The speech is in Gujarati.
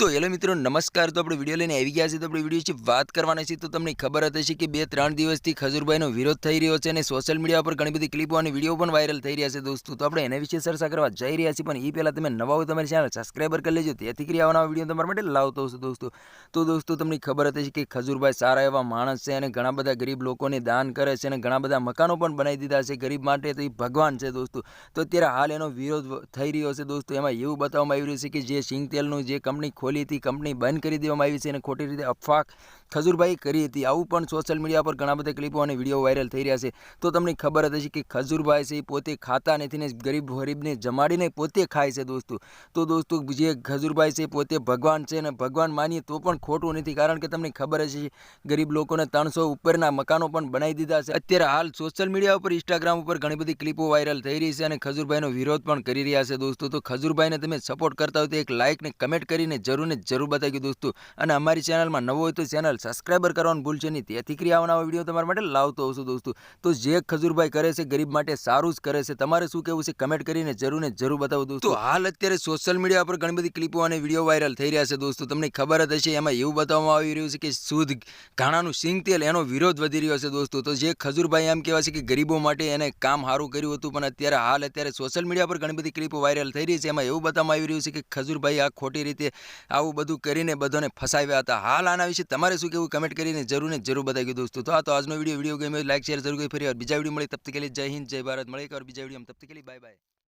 તો હેલો મિત્રો, નમસ્કાર. તો આપણે વીડિયો લઈને આવી ગયા છે તો આપણે વીડિયો વિશે વાત કરવાના છે તો તમને ખબર હતી હશે કે બે ત્રણ દિવસથી ખજુરભાઈનો વિરોધ થઈ રહ્યો છે અને સોશિયલ મીડિયા પર ઘણી બધી ક્લિપો અને વીડિયો પણ વાયરલ થઈ રહ્યા છે દોસ્તો. તો આપણે એના વિશે ચર્ચા કરવા જઈ રહ્યા છીએ, પણ એ પહેલાં તમે નવા હોય તમારી ચેનલ સબસ્ક્રાઈબર કરી લેજો. તેથી કરી આવવાના વીડિયો તમારા માટે લાવતો હશે દોસ્તો. તો દોસ્તો, તમને ખબર હતી કે ખજૂરભાઈ સારા એવા માણસ છે અને ઘણા બધા ગરીબ લોકોને દાન કરે છે અને ઘણા બધા મકાનો પણ બનાવી દીધા છે ગરીબ માટે. તો એ ભગવાન છે દોસ્તો. તો અત્યારે હાલ એનો વિરોધ થઈ રહ્યો છે દોસ્તો. એમાં એવું બતાવવામાં આવી રહ્યું છે કે જે સિંગ તેલનું જે કંપની ખોલી હતી, કંપની બંધ કરી દેવામાં આવી છે અને ખોટી રીતે અફવા ખજૂરભાઈ કરી હતી. આવું પણ સોશિયલ મીડિયા પર ઘણા બધા ક્લિપો અને વીડિયો વાયરલ થઈ રહ્યા છે. તો તમને ખબર હશે કે ખજૂરભાઈ છે એ પોતે ખાતા નથી ને ગરીબ ગરીબને જમાડીને પોતે ખાય છે દોસ્તો. તો દોસ્તો, જે ખજૂરભાઈ છે પોતે ભગવાન છે અને ભગવાન માનીએ તો પણ ખોટું નથી. કારણ કે તમને ખબર હશે, ગરીબ લોકોને ત્રણસો ઉપરના મકાનો પણ બનાવી દીધા છે. અત્યારે હાલ સોશિયલ મીડિયા ઉપર ઇન્સ્ટાગ્રામ ઉપર ઘણી બધી ક્લિપો વાયરલ થઈ રહી છે અને ખજૂરભાઈનો વિરોધ પણ કરી રહ્યા છે દોસ્તો. તો ખજૂરભાઈને તમે સપોર્ટ કરતા હોય તો એક લાઇક ને કમેન્ટ કરીને જરૂર ને જરૂર બતાવી દોસ્તો અને અમારી ચેનલમાં નવો હોય તો ચેનલ સબસ્ક્રાઈબર કરવાનું ભૂલશે નહીં. તેથી કરી આવવાના વીડિયો તમારા માટે લાવતો હશું દોસ્તો. તો જે ખજૂરભાઈ કરે છે, ગરીબ માટે સારું જ કરે છે, તમારે શું કહેવું છે કમેન્ટ કરીને જરૂર ને જરૂર બતાવો દોસ્તો. હાલ અત્યારે સોશિયલ મીડિયા પર ઘણી બધી ક્લિપો અને વીડિયો વાયરલ થઈ રહ્યા છે દોસ્તો. તમને ખબર જ હશે, એમાં એવું બતાવવામાં આવી રહ્યું છે કે શુદ્ધ ઘાણાનું સિંગ તેલ એનો વિરોધ વધી રહ્યો છે દોસ્તો. તો જે ખજૂરભાઈ એમ કહેવાય છે કે ગરીબો માટે એને કામ સારું કર્યું હતું, પણ અત્યારે હાલ અત્યારે સોશિયલ મીડિયા પર ઘણી બધી ક્લિપો વાયરલ થઈ રહી છે. એમાં એવું બતાવવામાં આવી રહ્યું છે કે ખજૂરભાઈ આ ખોટી રીતે આવું બધું કરીને બધાને ફસાવ્યા હતા. હાલ આના વિશે તમારે શું કેવું કમેન્ટ કરીને જરૂર ને જરૂર બતાવી દોસ્તો. તો આ તો આજનો વીડિયો વીડિયો ગમે લાઈક શેર જરૂર ફરી બીજા વીડિયો મળી, તબ તક જય હિન્દ, જય ભારત. મળે એક બીજા વીડિયો તબ બાય બાય